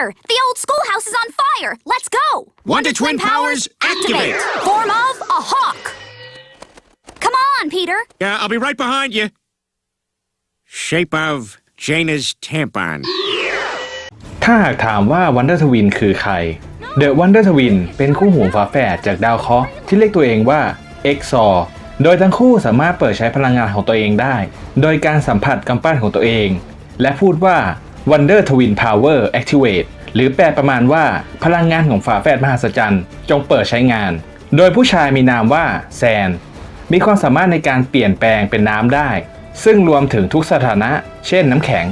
Peter, the old schoolhouse is on fire. Let's go. Wonder Twin powers activate. Form of a hawk. Come on, Peter. Yeah, I'll be right behind you. Shape of Jaina's tampon. ถ้าหากถามว่า Wonder Twin คือใคร The Wonder Twin เป็นคู่หูฝาแฝดจากดาวเคราะห์ที่เรียกตัวเองว่า EXOR โดยทั้งคู่สามารถเปิดใช้พลังงานของตัวเองได้ โดยการสัมผัสกำปั้นของตัวเอง และพูดว่า Wonder Twin Power Activate หรือแปลประมาณว่าพลังงานของฝาแฝดมหัศจรรย์ จงเปิดใช้งาน โดยผู้ชายมีนามว่าแซน มีความสามารถในการเปลี่ยนแปลงเป็นน้ำได้ ซึ่งรวมถึงทุกสถานะ เช่นน้ำแข็ง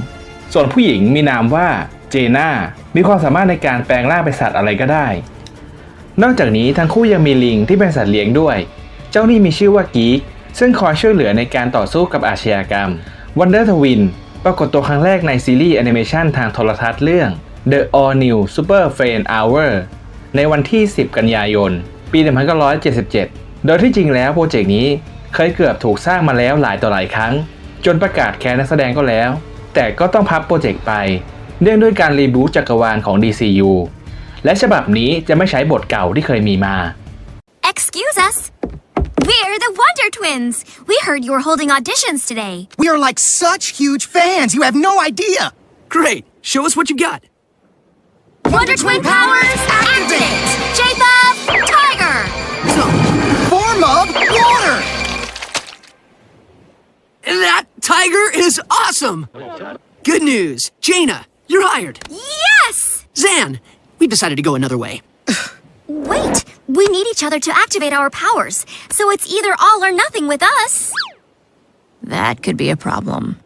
ส่วนผู้หญิงมีนามว่าเจน่า มีความสามารถในการแปลงร่างเป็นสัตว์อะไรก็ได้ นอกจากนี้ทั้งคู่ยังมีลิงที่เป็นสัตว์เลี้ยงด้วย เจ้านี่มีชื่อว่ากีกซึ่งคอยช่วยเหลือในการต่อสู้กับอาชญากรรม Wonder Twin ปรากฏตัวครั้งแรกในซีรีส์แอนิเมชันทางโทรทัศน์เรื่อง The All New Super Friend Hour ในวันที่ 10 กันยายน ปี 1977 โดยที่จริงแล้วโปรเจกต์นี้เคยเกือบถูกสร้างมาแล้วหลายต่อหลายครั้ง จนประกาศแคนนักแสดงก็แล้ว แต่ก็ต้องพับโปรเจกต์ไป เนื่องด้วยการรีบูตจักรวาลของ DCU และฉบับนี้จะไม่ใช้บทเก่าที่เคยมีมา Excuse us. We're the Wonder Twins. We heard you were holding auditions today. We are like such huge fans. You have no idea. Great. Show us what you got. Wonder Twin powers activate. Shape of tiger. Form of water. That tiger is awesome. Good news. Jaina, you're hired. Yes. Zan, we've decided to go another way. Wait, we need each other to activate our powers, so it's either all or nothing with us. That could be a problem.